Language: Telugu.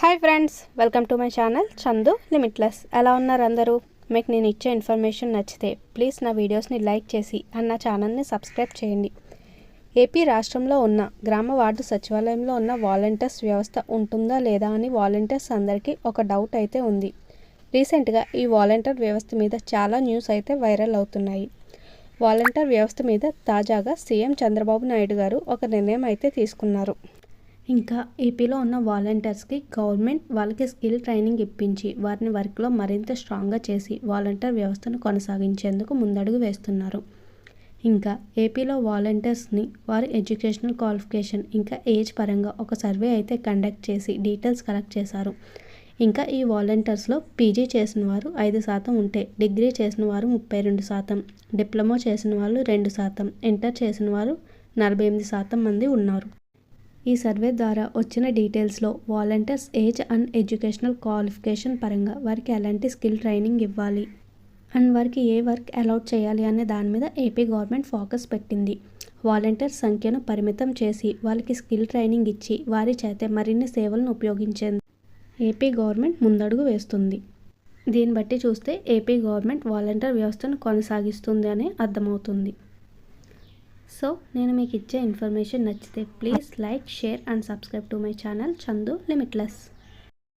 Hi friends welcome to my channel Chandu limitless. ఎలా ఉన్నారు అందరూ? మీకు నేను ఇచ్చే ఇన్ఫర్మేషన్ నచ్చితే ప్లీజ్ నా వీడియోస్ని లైక్ చేసి అండ్ నా ఛానల్ని సబ్స్క్రైబ్ చేయండి. ఏపీ రాష్ట్రంలో ఉన్న గ్రామ వార్డు సచివాలయంలో ఉన్న వాలంటీర్స్ వ్యవస్థ ఉంటుందా లేదా అని వాలంటీర్స్ అందరికీ ఒక డౌట్ అయితే ఉంది. రీసెంట్గా ఈ వాలంటీర్ వ్యవస్థ మీద చాలా న్యూస్ అయితే వైరల్ అవుతున్నాయి. వాలంటీర్ వ్యవస్థ మీద తాజాగా సీఎం చంద్రబాబు నాయుడు గారు ఒక నిర్ణయం అయితే తీసుకున్నారు. ఇంకా ఏపీలో ఉన్న వాలంటీర్స్కి గవర్నమెంట్ వాళ్ళకి స్కిల్ ట్రైనింగ్ ఇప్పించి వారిని వర్క్లో మరింత స్ట్రాంగ్గా చేసి వాలంటీర్ వ్యవస్థను కొనసాగించేందుకు ముందడుగు వేస్తున్నారు. ఇంకా ఏపీలో వాలంటీర్స్ని వారి ఎడ్యుకేషనల్ క్వాలిఫికేషన్ ఇంకా ఏజ్ పరంగా ఒక సర్వే అయితే కండక్ట్ చేసి డీటెయిల్స్ కలెక్ట్ చేశారు. ఇంకా ఈ వాలంటీర్స్లో పీజీ చేసిన వారు ఐదు శాతం ఉంటే డిగ్రీ చేసిన వారు ముప్పై రెండు శాతం డిప్లొమా చేసిన వాళ్ళు రెండు శాతం ఇంటర్ చేసిన వారు నలభై ఎనిమిది శాతం మంది ఉన్నారు. ఈ సర్వే ద్వారా వచ్చిన డీటెయిల్స్లో volunteers age and educational qualification పరంగా వారికి ఎలాంటి స్కిల్ ట్రైనింగ్ ఇవ్వాలి? అండ్ వారికి ఏ వర్క్ అలౌట్ చేయాలి అనే దాని మీద ఏపీ గవర్నమెంట్ ఫోకస్ పెట్టింది. వాలంటీర్ సంఖ్యను పరిమితం చేసి వాళ్ళకి స్కిల్ ట్రైనింగ్ ఇచ్చి వారి చేతే మరిన్ని సేవలను ఉపయోగించేందుకు ఏపీ గవర్నమెంట్ ముందడుగు వేస్తుంది. దీన్ని బట్టి చూస్తే ఏపీ గవర్నమెంట్ వాలంటీర్ వ్యవస్థను కొనసాగిస్తుంది అని అర్థమవుతుంది. సో నేను మీకు ఇచ్చే ఇన్ఫర్మేషన్ నచ్చితే please like share and subscribe to my channel. Chandu limitless.